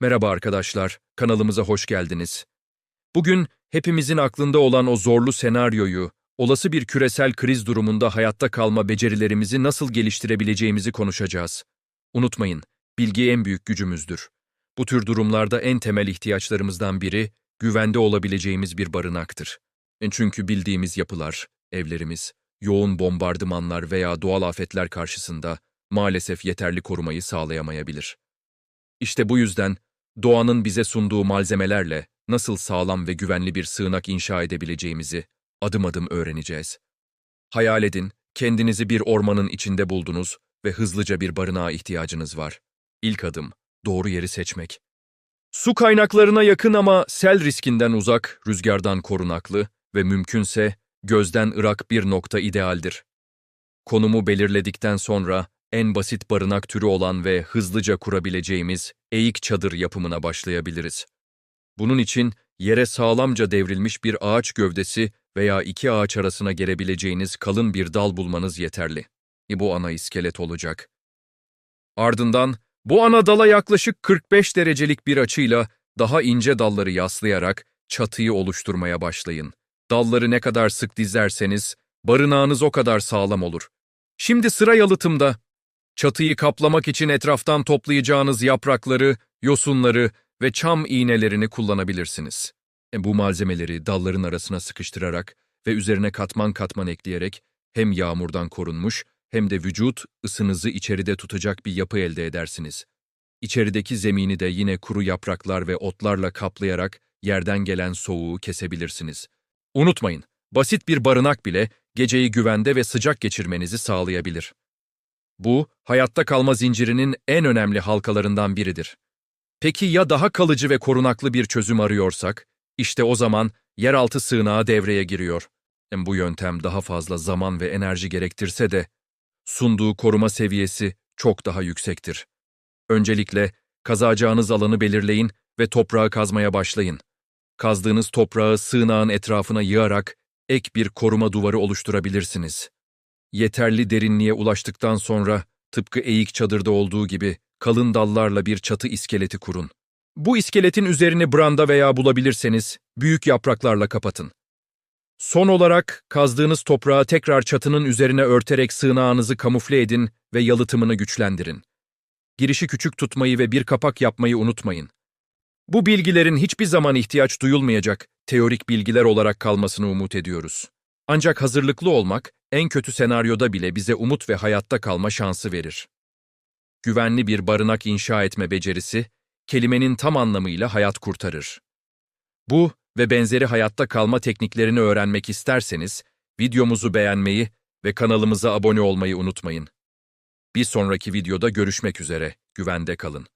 Merhaba arkadaşlar, kanalımıza hoş geldiniz. Bugün hepimizin aklında olan o zorlu senaryoyu, olası bir küresel kriz durumunda hayatta kalma becerilerimizi nasıl geliştirebileceğimizi konuşacağız. Unutmayın, bilgi en büyük gücümüzdür. Bu tür durumlarda en temel ihtiyaçlarımızdan biri, güvende olabileceğimiz bir barınaktır. E Çünkü bildiğimiz yapılar, evlerimiz, yoğun bombardımanlar veya doğal afetler karşısında maalesef yeterli korumayı sağlayamayabilir. İşte bu yüzden doğanın bize sunduğu malzemelerle nasıl sağlam ve güvenli bir sığınak inşa edebileceğimizi adım adım öğreneceğiz. Hayal edin, kendinizi bir ormanın içinde buldunuz ve hızlıca bir barınağa ihtiyacınız var. İlk adım, doğru yeri seçmek. Su kaynaklarına yakın ama sel riskinden uzak, rüzgardan korunaklı ve mümkünse gözden ırak bir nokta idealdir. Konumu belirledikten sonra en basit barınak türü olan ve hızlıca kurabileceğimiz eğik çadır yapımına başlayabiliriz. Bunun için yere sağlamca devrilmiş bir ağaç gövdesi veya iki ağaç arasına gerebileceğiniz kalın bir dal bulmanız yeterli. E bu ana iskelet olacak. Ardından bu ana dala yaklaşık 45 derecelik bir açıyla daha ince dalları yaslayarak çatıyı oluşturmaya başlayın. Dalları ne kadar sık dizlerseniz barınağınız o kadar sağlam olur. Şimdi sıra yalıtımda. Çatıyı kaplamak için etraftan toplayacağınız yaprakları, yosunları ve çam iğnelerini kullanabilirsiniz. E, bu malzemeleri dalların arasına sıkıştırarak ve üzerine katman katman ekleyerek hem yağmurdan korunmuş hem de vücut ısınızı içeride tutacak bir yapı elde edersiniz. İçerideki zemini de yine kuru yapraklar ve otlarla kaplayarak yerden gelen soğuğu kesebilirsiniz. Unutmayın, basit bir barınak bile geceyi güvende ve sıcak geçirmenizi sağlayabilir. Bu, hayatta kalma zincirinin en önemli halkalarından biridir. Peki ya daha kalıcı ve korunaklı bir çözüm arıyorsak? İşte o zaman yeraltı sığınağı devreye giriyor. Bu yöntem daha fazla zaman ve enerji gerektirse de sunduğu koruma seviyesi çok daha yüksektir. Öncelikle kazacağınız alanı belirleyin ve toprağı kazmaya başlayın. Kazdığınız toprağı sığınağın etrafına yığarak ek bir koruma duvarı oluşturabilirsiniz. Yeterli derinliğe ulaştıktan sonra tıpkı eğik çadırda olduğu gibi kalın dallarla bir çatı iskeleti kurun. Bu iskeletin üzerini branda veya bulabilirseniz büyük yapraklarla kapatın. Son olarak kazdığınız toprağı tekrar çatının üzerine örterek sığınağınızı kamufle edin ve yalıtımını güçlendirin. Girişi küçük tutmayı ve bir kapak yapmayı unutmayın. Bu bilgilerin hiçbir zaman ihtiyaç duyulmayacak teorik bilgiler olarak kalmasını umut ediyoruz. Ancak hazırlıklı olmak en kötü senaryoda bile bize umut ve hayatta kalma şansı verir. Güvenli bir barınak inşa etme becerisi, kelimenin tam anlamıyla hayat kurtarır. Bu ve benzeri hayatta kalma tekniklerini öğrenmek isterseniz, videomuzu beğenmeyi ve kanalımıza abone olmayı unutmayın. Bir sonraki videoda görüşmek üzere, güvende kalın.